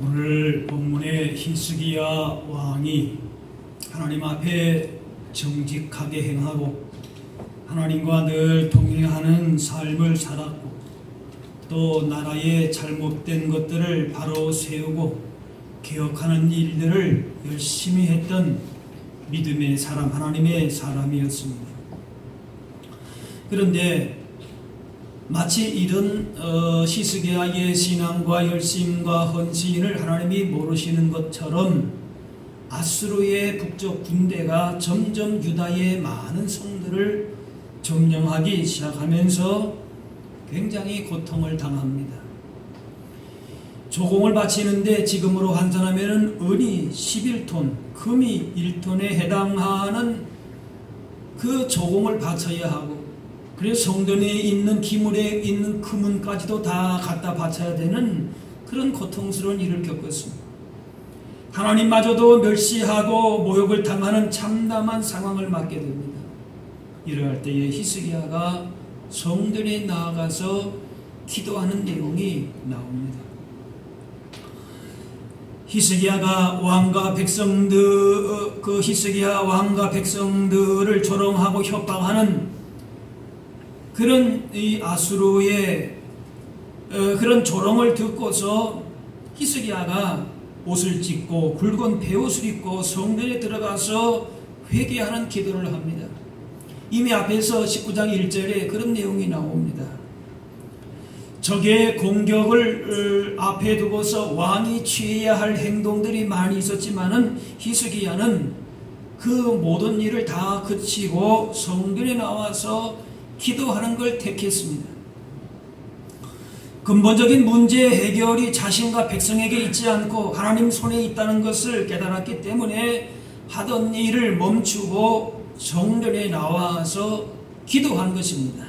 오늘 본문의 히스기야 왕이 하나님 앞에 정직하게 행하고 하나님과 늘 동행하는 삶을 살았고 또 나라의 잘못된 것들을 바로 세우고 개혁하는 일들을 열심히 했던 믿음의 사람, 하나님의 사람이었습니다. 그런데 마치 이런 어, 시스게아의 신앙과 열심과 헌신을 하나님이 모르시는 것처럼 아수르의 북쪽 군대가 점점 유다의 많은 성들을 점령하기 시작하면서 굉장히 고통을 당합니다. 조공을 바치는데 지금으로 환산하면 은이 11톤, 금이 1톤에 해당하는 그 조공을 바쳐야 하고 그래서 성전에 있는 기물에 있는 금은까지도 다 갖다 바쳐야 되는 그런 고통스러운 일을 겪었습니다. 하나님마저도 멸시하고 모욕을 당하는 참담한 상황을 맞게 됩니다. 이러할 때에 히스기야가 성전에 나아가서 기도하는 내용이 나옵니다. 히스기야가 왕과 백성들 그 히스기야 왕과 백성들을 조롱하고 협박하는 그런 이 아수르의 어, 그런 조롱을 듣고서 히스기야가 옷을 찢고 굵은 베옷을 입고 성전에 들어가서 회개하는 기도를 합니다. 이미 앞에서 19장 1절에 그런 내용이 나옵니다. 적의 공격을 어, 앞에 두고서 왕이 취해야 할 행동들이 많이 있었지만은 히스기야는 그 모든 일을 다 그치고 성전에 나와서 기도하는 걸 택했습니다. 근본적인 문제 해결이 자신과 백성에게 있지 않고 하나님 손에 있다는 것을 깨달았기 때문에 하던 일을 멈추고 성전에 나와서 기도한 것입니다.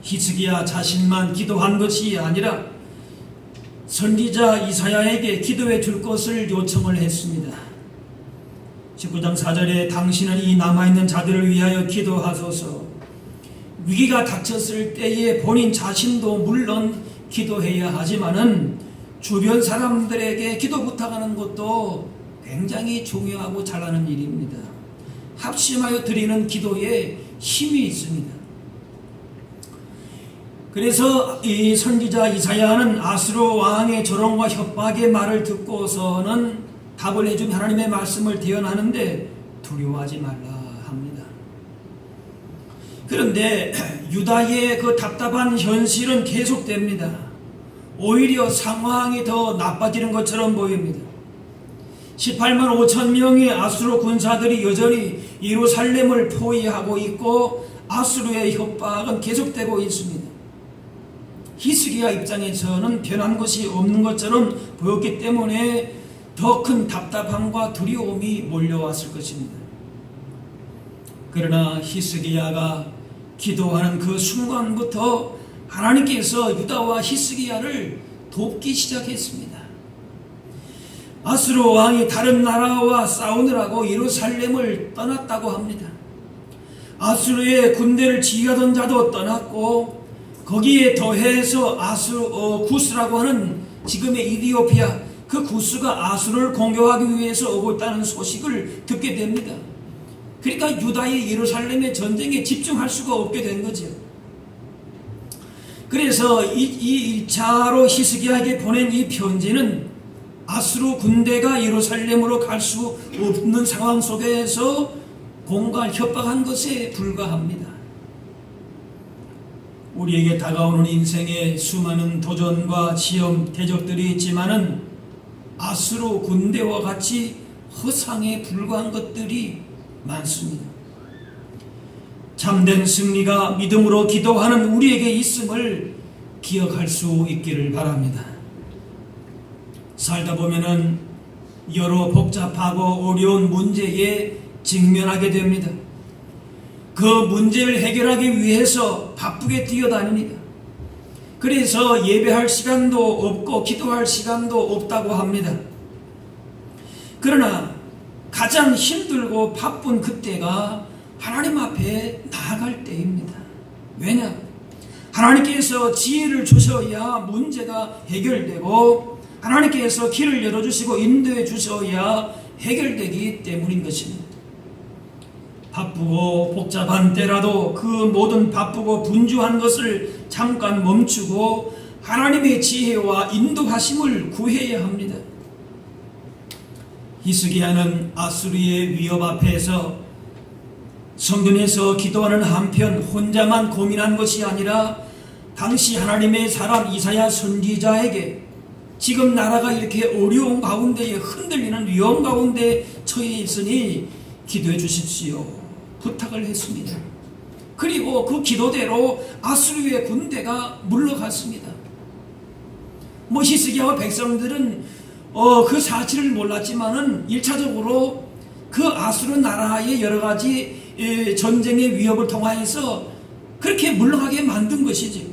히스기야 자신만 기도한 것이 아니라 선지자 이사야에게 기도해 줄 것을 요청을 했습니다. 19장 4절에 당신은 이 남아있는 자들을 위하여 기도하소서 위기가 닥쳤을 때에 본인 자신도 물론 기도해야 하지만은 주변 사람들에게 기도 부탁하는 것도 굉장히 중요하고 잘하는 일입니다. 합심하여 드리는 기도에 힘이 있습니다. 그래서 이 선지자 이사야는 아스르 왕의 조롱과 협박의 말을 듣고서는 답을 해준 하나님의 말씀을 대언하는데 두려워하지 말라. 그런데 유다의 그 답답한 현실은 계속됩니다. 오히려 상황이 더 나빠지는 것처럼 보입니다. 18만 5천 명의 아수르 군사들이 여전히 예루살렘을 포위하고 있고 아수르의 협박은 계속되고 있습니다. 히스기야 입장에서는 변한 것이 없는 것처럼 보였기 때문에 더 큰 답답함과 두려움이 몰려왔을 것입니다. 그러나 히스기야가 기도하는 그 순간부터 하나님께서 유다와 히스기야를 돕기 시작했습니다. 아수르 왕이 다른 나라와 싸우느라고 예루살렘을 떠났다고 합니다. 아수르의 군대를 지휘하던 자도 떠났고 거기에 더해서 아수 어, 구스라고 하는 지금의 이디오피아 그 구스가 아수르를 공격하기 위해서 오고 있다는 소식을 듣게 됩니다. 그러니까 유다의 예루살렘의 전쟁에 집중할 수가 없게 된 거죠. 그래서 이, 이 1차로 히스기야에게 보낸 이 편지는 아수르 군대가 예루살렘으로 갈 수 없는 상황 속에서 공갈 협박한 것에 불과합니다. 우리에게 다가오는 인생에 수많은 도전과 시험, 대적들이 있지만은 아수르 군대와 같이 허상에 불과한 것들이 많습니다. 참된 승리가 믿음으로 기도하는 우리에게 있음을 기억할 수 있기를 바랍니다. 살다 보면은 여러 복잡하고 어려운 문제에 직면하게 됩니다. 그 문제를 해결하기 위해서 바쁘게 뛰어다닙니다. 그래서 예배할 시간도 없고 기도할 시간도 없다고 합니다. 그러나 가장 힘들고 바쁜 그때가 하나님 앞에 나아갈 때입니다. 왜냐? 하나님께서 지혜를 주셔야 문제가 해결되고 하나님께서 길을 열어주시고 인도해 주셔야 해결되기 때문인 것입니다. 바쁘고 복잡한 때라도 그 모든 바쁘고 분주한 것을 잠깐 멈추고 하나님의 지혜와 인도하심을 구해야 합니다. 히스기야는 아수리의 위협 앞에서 성전에서 기도하는 한편 혼자만 고민한 것이 아니라 당시 하나님의 사람 이사야 선지자에게 지금 나라가 이렇게 어려운 가운데에 흔들리는 위험 가운데 처해 있으니 기도해 주십시오. 부탁을 했습니다. 그리고 그 기도대로 아수르의 군대가 물러갔습니다. 뭐 히스기야와 백성들은 어, 그 사실을 몰랐지만은 1차적으로 그 아수르 나라의 여러 가지 예, 전쟁의 위협을 통하여서 그렇게 물러가게 만든 것이지.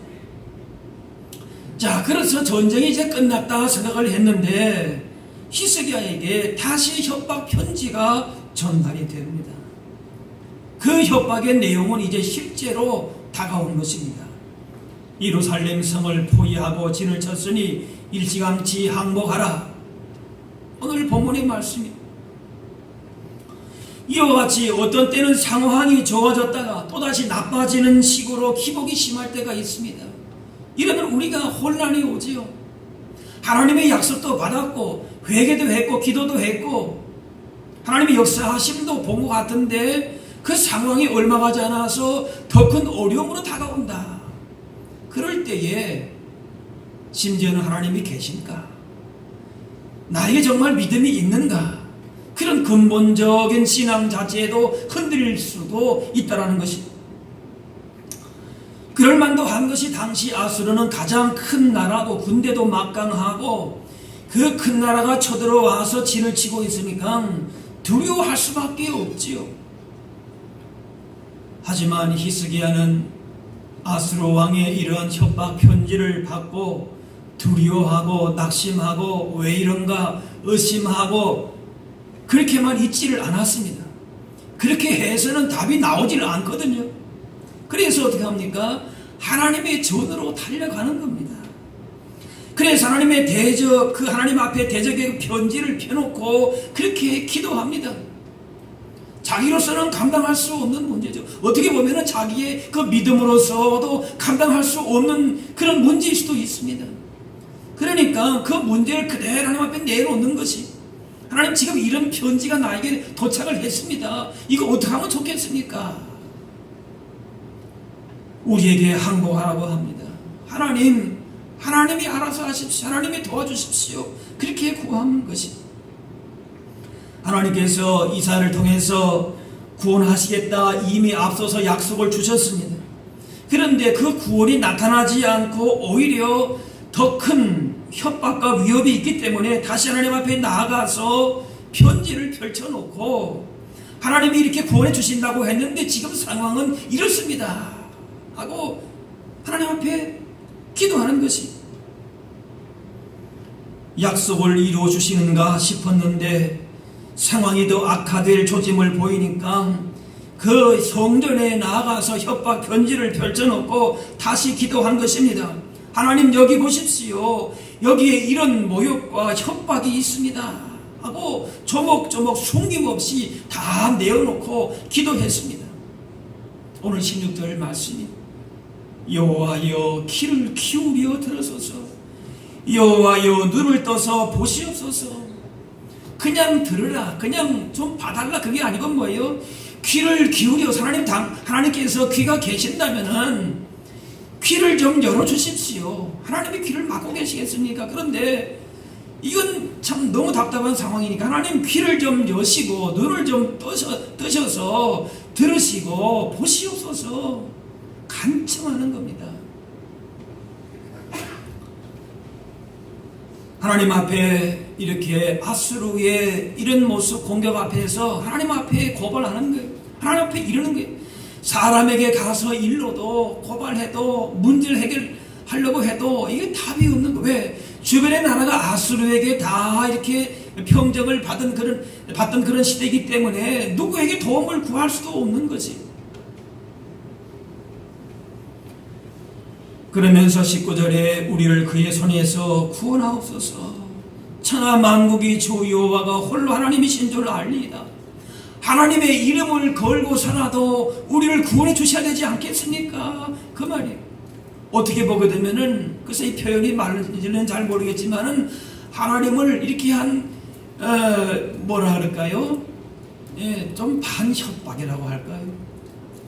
자, 그래서 전쟁이 이제 끝났다 생각을 했는데 히스기야에게 다시 협박 편지가 전달이 됩니다. 그 협박의 내용은 이제 실제로 다가온 것입니다. 이루살렘 성을 포위하고 진을 쳤으니 일찌감치 항복하라. 본문의 말씀이 이와 같이 어떤 때는 상황이 좋아졌다가 또다시 나빠지는 식으로 기복이 심할 때가 있습니다. 이러면 우리가 혼란이 오지요. 하나님의 약속도 받았고 회개도 했고 기도도 했고 하나님의 역사하심도 본 것 같은데 그 상황이 얼마 가지 않아서 더 큰 어려움으로 다가온다. 그럴 때에 심지어는 하나님이 계신가? 나에게 정말 믿음이 있는가? 그런 근본적인 신앙 자체에도 흔들릴 수도 있다라는 것이. 그럴 만도 한 것이 당시 아수르는 가장 큰 나라고 군대도 막강하고 그 큰 나라가 쳐들어와서 진을 치고 있으니까 두려워할 수밖에 없지요. 하지만 히스기야는 아수르 왕의 이러한 협박 편지를 받고 두려워하고 낙심하고 왜 이런가 의심하고 그렇게만 있지를 않았습니다. 그렇게 해서는 답이 나오지를 않거든요. 그래서 어떻게 합니까? 하나님의 전으로 달려가는 겁니다. 그래서 하나님의 대적, 그 하나님 앞에 대적의 편지를 펴놓고 그렇게 기도합니다. 자기로서는 감당할 수 없는 문제죠. 어떻게 보면 자기의 그 믿음으로서도 감당할 수 없는 그런 문제일 수도 있습니다. 그러니까 그 문제를 그대로 하나님 앞에 내놓는 것이 하나님 지금 이런 편지가 나에게 도착을 했습니다. 이거 어떻게 하면 좋겠습니까? 우리에게 항복하라고 합니다. 하나님, 하나님이 알아서 하십시오. 하나님이 도와주십시오. 그렇게 구하는 것이. 하나님께서 이사를 통해서 구원하시겠다 이미 앞서서 약속을 주셨습니다. 그런데 그 구원이 나타나지 않고 오히려 더큰 협박과 위협이 있기 때문에 다시 하나님 앞에 나아가서 편지를 펼쳐놓고 하나님이 이렇게 구원해 주신다고 했는데 지금 상황은 이렇습니다. 하고 하나님 앞에 기도하는 것이 약속을 이루어 주시는가 싶었는데 상황이 더 악화될 조짐을 보이니까 그 성전에 나아가서 협박 편지를 펼쳐놓고 다시 기도한 것입니다. 하나님 여기 보십시오. 여기에 이런 모욕과 협박이 있습니다. 하고 조목조목 숨김없이 다 내어놓고 기도했습니다. 오늘 16절 말씀이 여호와여 귀를 기울여 들으소서 여호와여 눈을 떠서 보시옵소서 그냥 들으라 그냥 좀 봐달라 그게 아니고 뭐예요 귀를 기울여 하나님 당 하나님께서 귀가 계신다면은 귀를 좀 열어주십시오. 하나님이 귀를 막고 계시겠습니까? 그런데 이건 참 너무 답답한 상황이니까 하나님 귀를 좀 여시고 눈을 좀 떠셔, 뜨셔서 들으시고 보시옵소서 간청하는 겁니다. 하나님 앞에 이렇게 아수르의 이런 모습 공격 앞에서 하나님 앞에 고발하는 거예요. 하나님 앞에 이러는 거예요. 사람에게 가서 일로도 고발해도 문제를 해결하려고 해도 이게 답이 없는 거. 왜? 주변의 나라가 아수르에게 다 이렇게 평정을 받은 그런 받던 그런 시대이기 때문에 누구에게 도움을 구할 수도 없는 거지. 그러면서 19절에 우리를 그의 손에서 구원하옵소서. 천하 만국이 주 여호와가 홀로 하나님이신 줄 알리이다. 하나님의 이름을 걸고 살아도 우리를 구원해 주셔야 되지 않겠습니까? 그 말이에요. 어떻게 보게 되면은 글쎄 이 표현이 맞는지는 잘 모르겠지만은 하나님을 이렇게 한 어, 뭐라 할까요? 예, 좀 반협박이라고 할까요?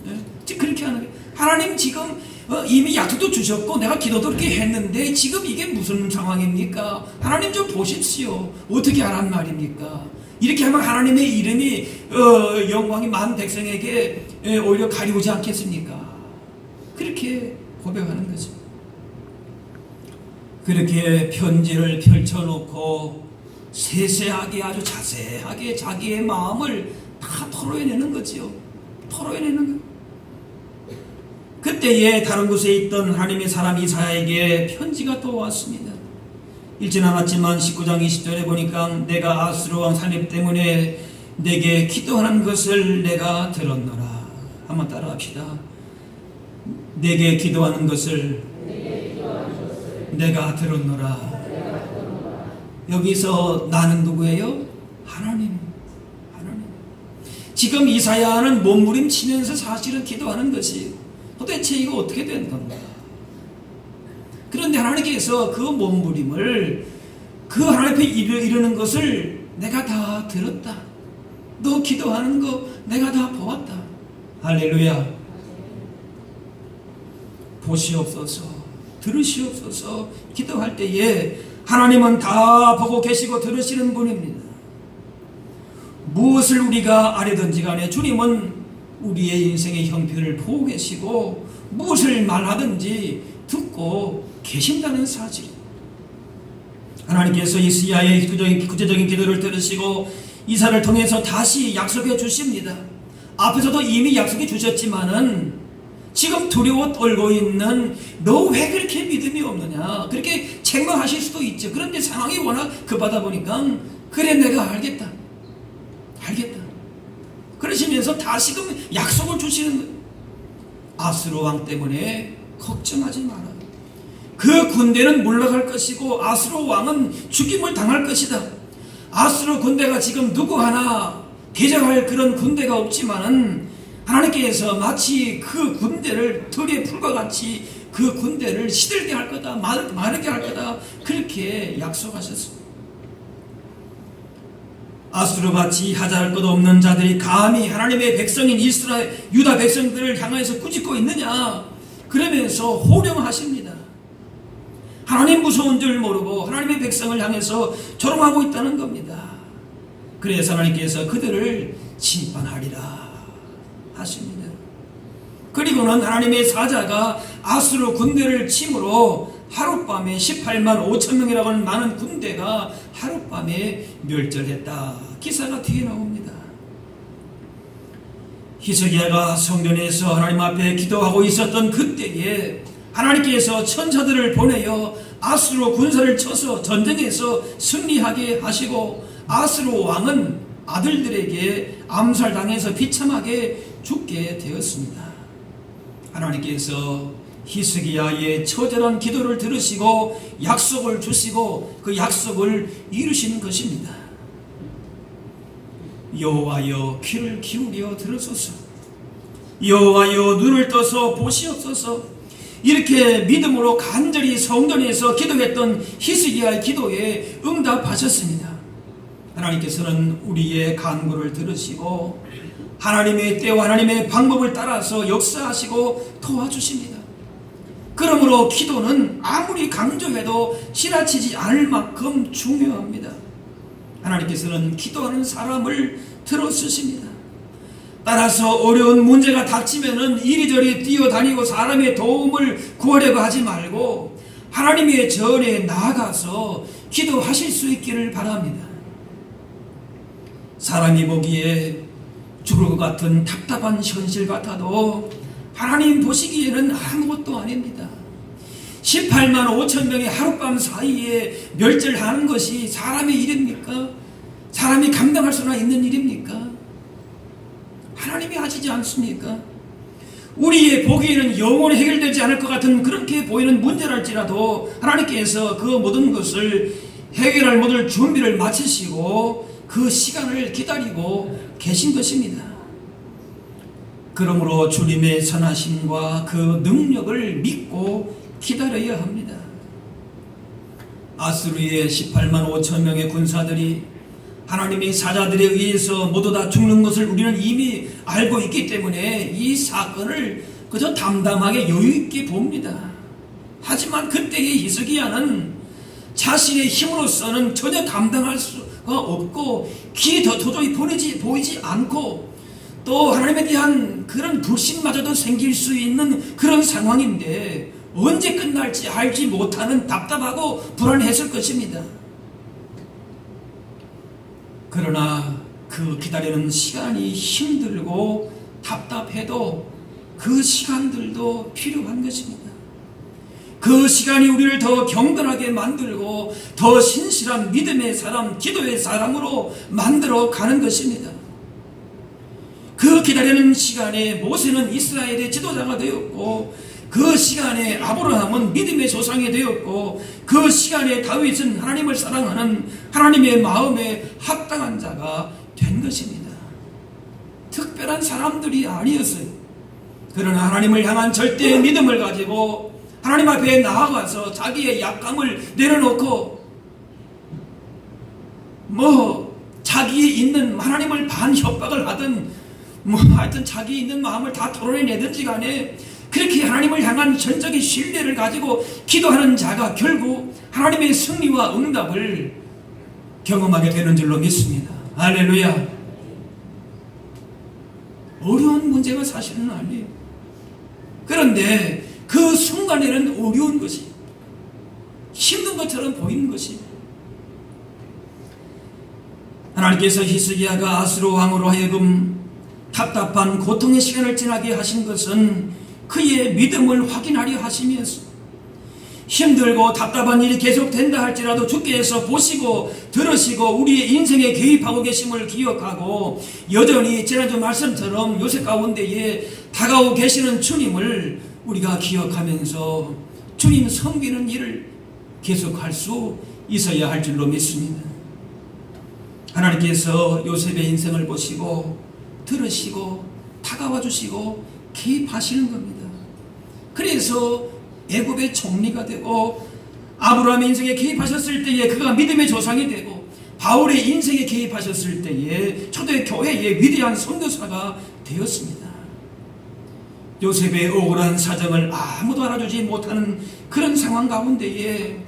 예, 그렇게 하는 거예요. 하나님 지금 어, 이미 약속도 주셨고 내가 기도도 그렇게 했는데 지금 이게 무슨 상황입니까? 하나님 좀 보십시오. 어떻게 하란 말입니까? 이렇게 하면 하나님의 이름이 어, 영광이 많은 백성에게 예, 오히려 가리우지 않겠습니까? 그렇게 고백하는 거죠. 그렇게 편지를 펼쳐놓고 세세하게 아주 자세하게 자기의 마음을 다 토로해내는 거지요. 토로해내는 거예요. 그때에 다른 곳에 있던 하나님의 사람 이사야에게 편지가 또 왔습니다. 읽진 않았지만 19장 20절에 보니까 내가 아수르왕 살립 때문에 내게 기도하는 것을 내가 들었노라. 한번 따라합시다. 내게 기도하는 것을 내가 들었노라. 여기서 나는 누구예요? 하나님. 하나님. 지금 이사야는 몸부림치면서 사실은 기도하는 것이 도대체 이거 어떻게 된 건가? 하나님께서 그 몸부림을 그 하나님 앞에 이르, 이르는 것을 내가 다 들었다. 너 기도하는 거 내가 다 보았다. 할렐루야. 보시옵소서, 들으시옵소서, 기도할 때에 하나님은 다 보고 계시고 들으시는 분입니다. 무엇을 우리가 아뢰든지 간에 주님은 우리의 인생의 형편을 보고 계시고 무엇을 말하든지 듣고 계신다는 사실. 하나님께서 이스야의 구체적인, 구체적인 기도를 들으시고 이사를 통해서 다시 약속해 주십니다. 앞에서도 이미 약속해 주셨지만은 지금 두려워 떨고 있는 너 왜 그렇게 믿음이 없느냐 그렇게 책망하실 수도 있죠. 그런데 상황이 워낙 급하다 보니까 그래 내가 알겠다. 알겠다. 그러시면서 다시금 약속을 주시는. 아스로 왕 때문에 걱정하지 마라. 그 군대는 물러갈 것이고 아스로 왕은 죽임을 당할 것이다. 아스로 군대가 지금 누구 하나 대적할 그런 군대가 없지만은 하나님께서 마치 그 군대를 들의 풀과 같이 그 군대를 시들게 할 거다, 마르, 마르게 할 거다, 그렇게 약속하셨습니다. 아수르 같이 하자할 것 없는 자들이 감히 하나님의 백성인 이스라엘, 유다 백성들을 향해서 꾸짖고 있느냐? 그러면서 호령하십니다. 하나님 무서운 줄 모르고 하나님의 백성을 향해서 조롱하고 있다는 겁니다. 그래서 하나님께서 그들을 심판하리라 하십니다. 그리고는 하나님의 사자가 아수르 군대를 침으로 하룻밤에 18만 5천 명이라고 하는 많은 군대가 하룻밤에 멸절했다. 기사가 뒤에 나옵니다. 히스기야가 성전에서 하나님 앞에 기도하고 있었던 그때에 하나님께서 천사들을 보내어 아수르 군사를 쳐서 전쟁에서 승리하게 하시고 아수르 왕은 아들들에게 암살당해서 비참하게 죽게 되었습니다. 하나님께서 히스기야의 처절한 기도를 들으시고 약속을 주시고 그 약속을 이루시는 것입니다. 여호와여 귀를 기울여 들으소서. 여호와여 눈을 떠서 보시옵소서. 이렇게 믿음으로 간절히 성전에서 기도했던 히스기야의 기도에 응답하셨습니다. 하나님께서는 우리의 간구를 들으시고 하나님의 때와 하나님의 방법을 따라서 역사하시고 도와주십니다. 그러므로 기도는 아무리 강조해도 지나치지 않을 만큼 중요합니다. 하나님께서는 기도하는 사람을 들어쓰십니다. 따라서 어려운 문제가 닥치면은 이리저리 뛰어다니고 사람의 도움을 구하려고 하지 말고 하나님의 전에 나아가서 기도하실 수 있기를 바랍니다. 사람이 보기에 죽을 것 같은 답답한 현실 같아도 하나님 보시기에는 아무것도 아닙니다. 18만 5천 명이 하룻밤 사이에 멸절하는 것이 사람의 일입니까? 사람이 감당할 수나 있는 일입니까? 하나님이 하시지 않습니까? 우리의 보기에는 영원히 해결되지 않을 것 같은 그렇게 보이는 문제랄지라도 하나님께서 그 모든 것을 해결할 모든 준비를 마치시고 그 시간을 기다리고 계신 것입니다. 그러므로 주님의 선하심과 그 능력을 믿고 기다려야 합니다. 아수르의 18만 5천 명의 군사들이 하나님의 사자들에 의해서 모두 다 죽는 것을 우리는 이미 알고 있기 때문에 이 사건을 그저 담담하게 여유있게 봅니다. 하지만 그때의 히스기야는 자신의 힘으로서는 전혀 감당할 수가 없고 길이 더 도저히 보이지, 보이지 않고 또 하나님에 대한 그런 불신마저도 생길 수 있는 그런 상황인데 언제 끝날지 알지 못하는 답답하고 불안했을 것입니다. 그러나 그 기다리는 시간이 힘들고 답답해도 그 시간들도 필요한 것입니다. 그 시간이 우리를 더 경건하게 만들고 더 신실한 믿음의 사람, 기도의 사람으로 만들어 가는 것입니다. 그 기다리는 시간에 모세는 이스라엘의 지도자가 되었고 그 시간에 아브라함은 믿음의 조상이 되었고 그 시간에 다윗은 하나님을 사랑하는 하나님의 마음에 합당한 자가 된 것입니다. 특별한 사람들이 아니었어요. 그러나 하나님을 향한 절대의 믿음을 가지고 하나님 앞에 나아가서 자기의 약감을 내려놓고 뭐 자기 있는 하나님을 반 협박을 하든 뭐 하여튼 자기 있는 마음을 다 토론해내든지 간에 그렇게 하나님을 향한 전적인 신뢰를 가지고 기도하는 자가 결국 하나님의 승리와 응답을 경험하게 되는 줄로 믿습니다. 할렐루야. 어려운 문제가 사실은 아니에요. 그런데 그 순간에는 어려운 것이 힘든 것처럼 보이는 것이 하나님께서 히스기야가 아스로 왕으로 하여금 답답한 고통의 시간을 지나게 하신 것은 그의 믿음을 확인하려 하시면서 힘들고 답답한 일이 계속된다 할지라도 주께서 보시고 들으시고 우리의 인생에 개입하고 계심을 기억하고 여전히 지난주 말씀처럼 요새 가운데에 다가오고 계시는 주님을 우리가 기억하면서 주님 섬기는 일을 계속할 수 있어야 할 줄로 믿습니다. 하나님께서 요셉의 인생을 보시고 들으시고 다가와 주시고 개입하시는 겁니다. 그래서 애굽의 총리가 되고 아브라함의 인생에 개입하셨을 때에 그가 믿음의 조상이 되고 바울의 인생에 개입하셨을 때에 초대 교회의 위대한 선교사가 되었습니다. 요셉의 억울한 사정을 아무도 알아주지 못하는 그런 상황 가운데에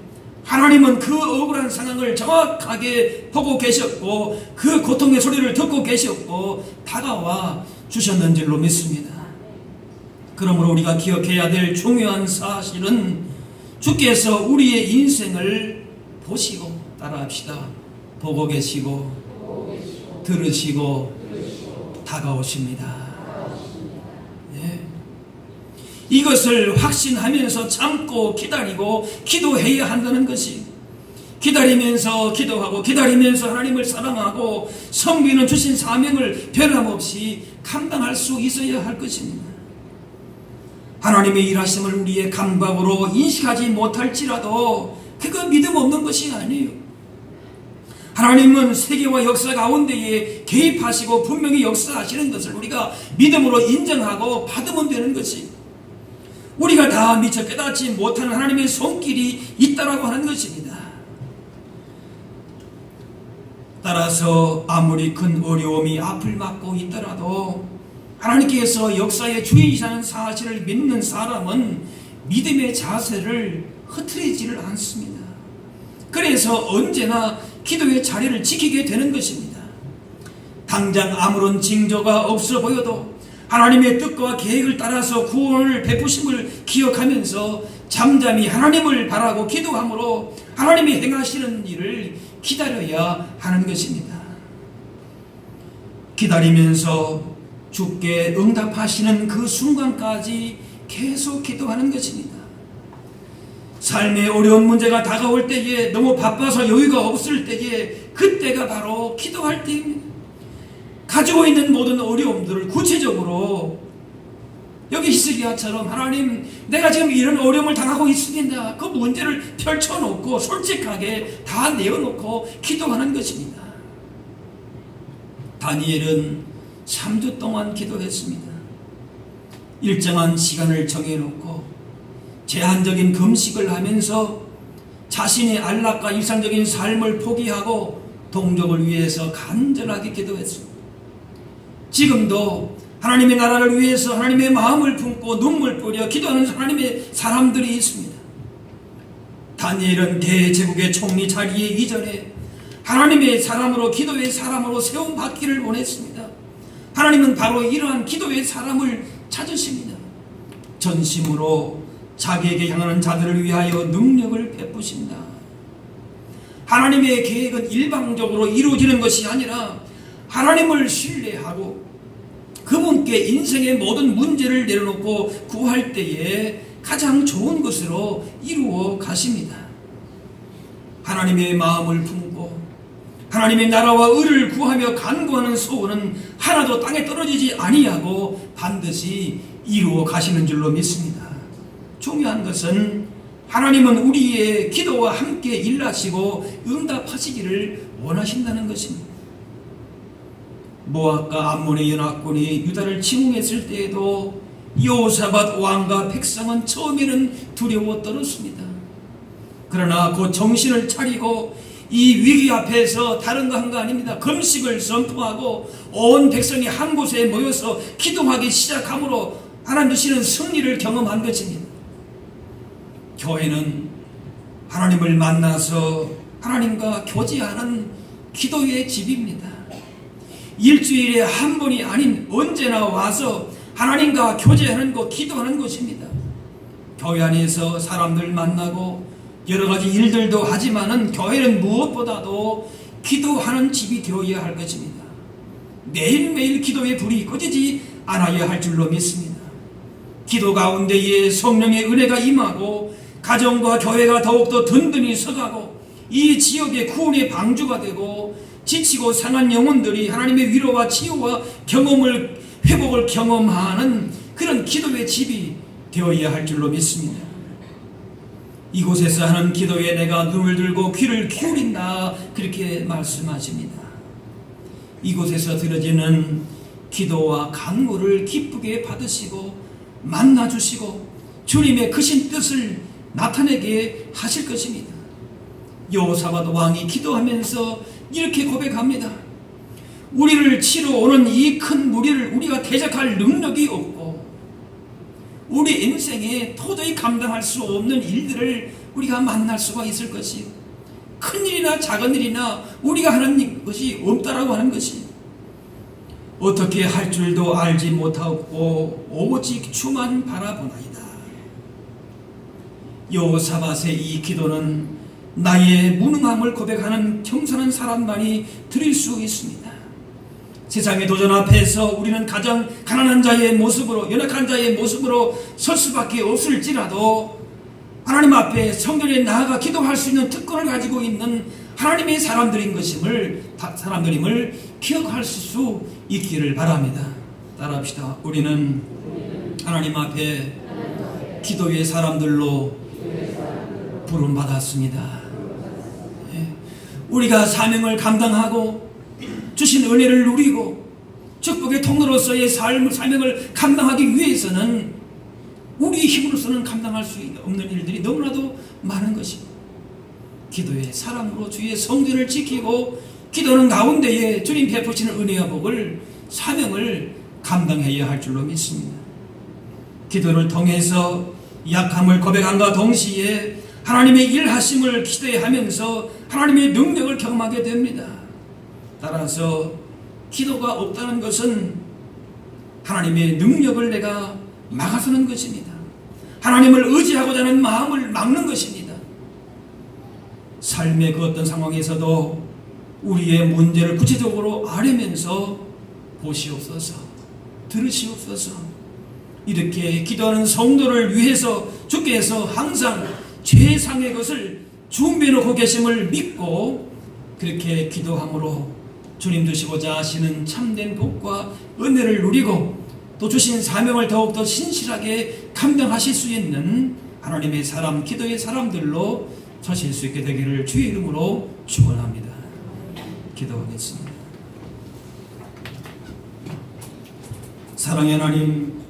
하나님은 그 억울한 상황을 정확하게 보고 계셨고 그 고통의 소리를 듣고 계셨고 다가와 주셨는 줄로 믿습니다. 그러므로 우리가 기억해야 될 중요한 사실은 주께서 우리의 인생을 보시고 따라합시다. 보고 계시고 들으시고 다가오십니다. 네. 이것을 확신하면서 참고 기다리고 기도해야 한다는 것이 기다리면서 기도하고 기다리면서 하나님을 사랑하고 섬기는 주신 사명을 변함없이 감당할 수 있어야 할 것입니다. 하나님의 일하심을 우리의 감각으로 인식하지 못할지라도 그거 믿음 없는 것이 아니에요. 하나님은 세계와 역사 가운데에 개입하시고 분명히 역사하시는 것을 우리가 믿음으로 인정하고 받으면 되는 것이 우리가 다 미처 깨닫지 못하는 하나님의 손길이 있다라고 하는 것입니다. 따라서 아무리 큰 어려움이 앞을 막고 있더라도 하나님께서 역사의 주인이라는 사실을 믿는 사람은 믿음의 자세를 흐트리지를 않습니다. 그래서 언제나 기도의 자리를 지키게 되는 것입니다. 당장 아무런 징조가 없어 보여도 하나님의 뜻과 계획을 따라서 구원을 베푸심을 기억하면서 잠잠히 하나님을 바라고 기도함으로 하나님이 행하시는 일을 기다려야 하는 것입니다. 기다리면서 주께 응답하시는 그 순간까지 계속 기도하는 것입니다. 삶의 어려운 문제가 다가올 때에 너무 바빠서 여유가 없을 때에 그때가 바로 기도할 때입니다. 가지고 있는 모든 어려움들을 구체적으로 여기 히스기야처럼 하나님 내가 지금 이런 어려움을 당하고 있습니다. 그 문제를 펼쳐놓고 솔직하게 다 내어놓고 기도하는 것입니다. 다니엘은 3주 동안 기도했습니다. 일정한 시간을 정해놓고 제한적인 금식을 하면서 자신의 안락과 일상적인 삶을 포기하고 동족을 위해서 간절하게 기도했습니다. 지금도 하나님의 나라를 위해서 하나님의 마음을 품고 눈물 뿌려 기도하는 하나님의 사람들이 있습니다. 다니엘은 대제국의 총리 자리에 이전에 하나님의 사람으로 기도의 사람으로 세움 받기를 원했습니다. 하나님은 바로 이러한 기도의 사람을 찾으십니다. 전심으로 자기에게 향하는 자들을 위하여 능력을 베푸신다. 하나님의 계획은 일방적으로 이루어지는 것이 아니라 하나님을 신뢰하고 그분께 인생의 모든 문제를 내려놓고 구할 때에 가장 좋은 것으로 이루어 가십니다. 하나님의 마음을 품고 하나님의 나라와 의를 구하며 간구하는 소원은 하나도 땅에 떨어지지 아니하고 반드시 이루어 가시는 줄로 믿습니다. 중요한 것은 하나님은 우리의 기도와 함께 일하시고 응답하시기를 원하신다는 것입니다. 모압과 암몬의 연합군이 유다를 침공했을 때에도 여호사밧 왕과 백성은 처음에는 두려워 떨었습니다. 그러나 곧 정신을 차리고 이 위기 앞에서 다른 거 한 거 아닙니다. 금식을 선포하고 온 백성이 한 곳에 모여서 기도하기 시작함으로 하나님 주시는 승리를 경험한 것입니다. 교회는 하나님을 만나서 하나님과 교제하는 기도의 집입니다. 일주일에 한 번이 아닌 언제나 와서 하나님과 교제하는 것, 기도하는 것입니다. 교회 안에서 사람들 만나고 여러 가지 일들도 하지만은 교회는 무엇보다도 기도하는 집이 되어야 할 것입니다. 매일매일 기도의 불이 꺼지지 않아야 할 줄로 믿습니다. 기도 가운데에 성령의 은혜가 임하고 가정과 교회가 더욱더 든든히 서가고 이 지역의 구원의 방주가 되고 지치고 상한 영혼들이 하나님의 위로와 치유와 경험을 회복을 경험하는 그런 기도의 집이 되어야 할 줄로 믿습니다. 이곳에서 하는 기도에 내가 눈을 들고 귀를 기울인다 그렇게 말씀하십니다. 이곳에서 들어지는 기도와 강구를 기쁘게 받으시고 만나 주시고 주님의 크신 뜻을 나타내게 하실 것입니다. 여호사밧 왕이 기도하면서 이렇게 고백합니다. 우리를 치러 오는 이 큰 무리를 우리가 대적할 능력이 없고 우리 인생에 도저히 감당할 수 없는 일들을 우리가 만날 수가 있을 것이 큰 일이나 작은 일이나 우리가 하는 것이 없다라고 하는 것이 어떻게 할 줄도 알지 못하고 오직 주만 바라보나이다. 여호사밧의 이 기도는 나의 무능함을 고백하는 겸손한 사람만이 드릴 수 있습니다. 세상의 도전 앞에서 우리는 가장 가난한 자의 모습으로 연약한 자의 모습으로 설 수밖에 없을지라도 하나님 앞에 성전에 나아가 기도할 수 있는 특권을 가지고 있는 하나님의 사람들인 것임을 사람들임을 기억할 수 있기를 바랍니다. 따라합시다. 우리는 하나님 앞에 기도의 사람들로 부름 받았습니다. 예. 우리가 사명을 감당하고 주신 은혜를 누리고 축복의 통로로서의 삶, 사명을 감당하기 위해서는 우리 힘으로서는 감당할 수 없는 일들이 너무나도 많은 것입니다. 기도의 사랑으로 주의 성전을 지키고 기도는 가운데에 주님 베푸시는 은혜와 복을 사명을 감당해야 할 줄로 믿습니다. 기도를 통해서 약함을 고백함과 동시에 하나님의 일하심을 기대하면서 하나님의 능력을 경험하게 됩니다. 따라서 기도가 없다는 것은 하나님의 능력을 내가 막아서는 것입니다. 하나님을 의지하고자 하는 마음을 막는 것입니다. 삶의 그 어떤 상황에서도 우리의 문제를 구체적으로 아뢰면서 보시옵소서, 들으시옵소서, 이렇게 기도하는 성도를 위해서 주께서 항상 최상의 것을 준비해 놓고 계심을 믿고 그렇게 기도함으로 주님 드시고자 하시는 참된 복과 은혜를 누리고 또 주신 사명을 더욱더 신실하게 감당하실 수 있는 하나님의 사람, 기도의 사람들로 서실 수 있게 되기를 주의 이름으로 축원합니다. 기도하겠습니다. 사랑의 하나님,